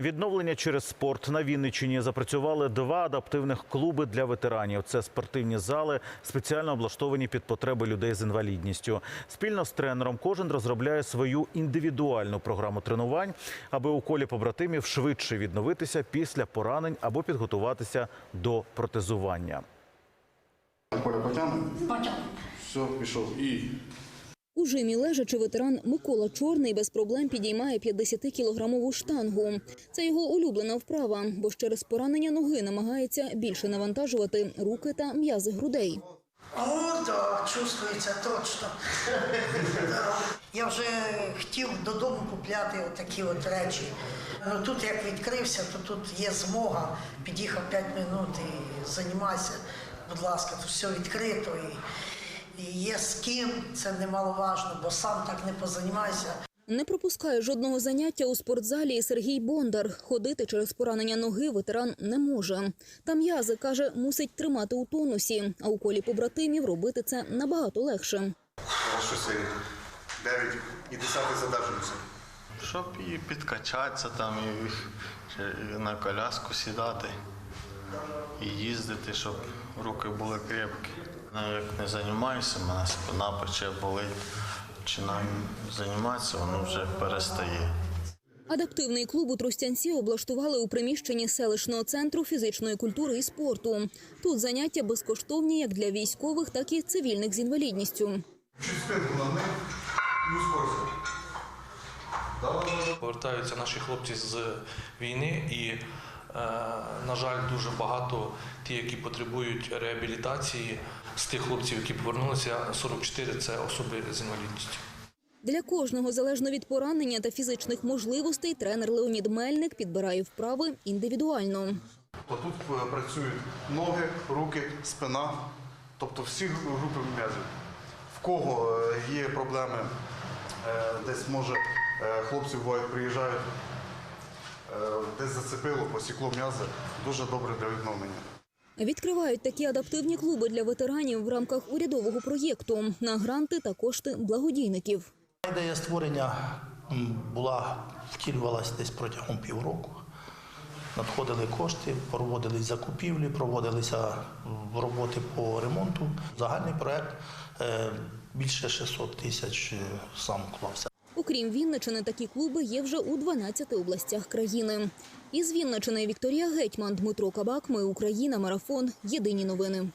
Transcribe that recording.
Відновлення через спорт на Вінниччині запрацювали два адаптивних клуби для ветеранів. Це спортивні зали, спеціально облаштовані під потреби людей з інвалідністю. Спільно з тренером кожен розробляє свою індивідуальну програму тренувань, аби у колі побратимів швидше відновитися після поранень або підготуватися до протезування. Коля потягне? Потягну. Все, пішов. І У жимі лежачи ветеран Микола Чорний без проблем підіймає 50-кілограмову штангу. Це його улюблена вправа, бо ж через поранення ноги намагається більше навантажувати руки та м'язи грудей. О, так, чувствується точно. Я вже хотів додому купляти отакі от речі. Ну тут як відкрився, то тут є змога. Під'їхав 5 минут і займайся, будь ласка, тут все відкрито. І, і є з ким, це немаловажно, бо сам так не позаймайся. Не пропускає жодного заняття у спортзалі і Сергій Бондар. Ходити через поранення ноги ветеран не може. Та м'язи, каже, мусить тримати у тонусі, а у колі побратимів робити це набагато легше. що це 9 і 10 задержуємося. Щоб і підкачатися там, і, на коляску сідати, і їздити, щоб руки були крепкі. Ну, як не займаюся, мене спина пече болить. Починаю займатися, воно вже перестає. Адаптивний клуб у Тростянці облаштували у приміщенні селищного центру фізичної культури і спорту. Тут заняття безкоштовні як для військових, так і цивільних з інвалідністю. Повертаються наші хлопці з війни, і, е, на жаль, дуже багато ті, які потребують реабілітації. З тих хлопців, які повернулися, 44 – це особи з інвалідністю. Для кожного, залежно від поранення та фізичних можливостей, тренер Леонід Мельник підбирає вправи індивідуально. Тут е, працюють ноги, руки, спина, тобто всі групи м'язів. В кого е, є проблеми, е, десь може хлопці бувають приїжджають, десь зацепило, посікло м'язи, дуже добре для відновлення. Відкривають такі адаптивні клуби для ветеранів в рамках урядового проєкту на гранти та кошти благодійників. Ідея створення була втілювалася десь протягом півроку. Надходили кошти, проводились закупівлі, проводилися роботи по ремонту. Загальний проект е, більше 600 тисяч е, сам вклався. Окрім Вінничини, такі клуби є вже у 12 областях країни. Із Вінничини Вікторія Гетьман, Дмитро Кабак. Ми Україна. Марафон. Єдині новини.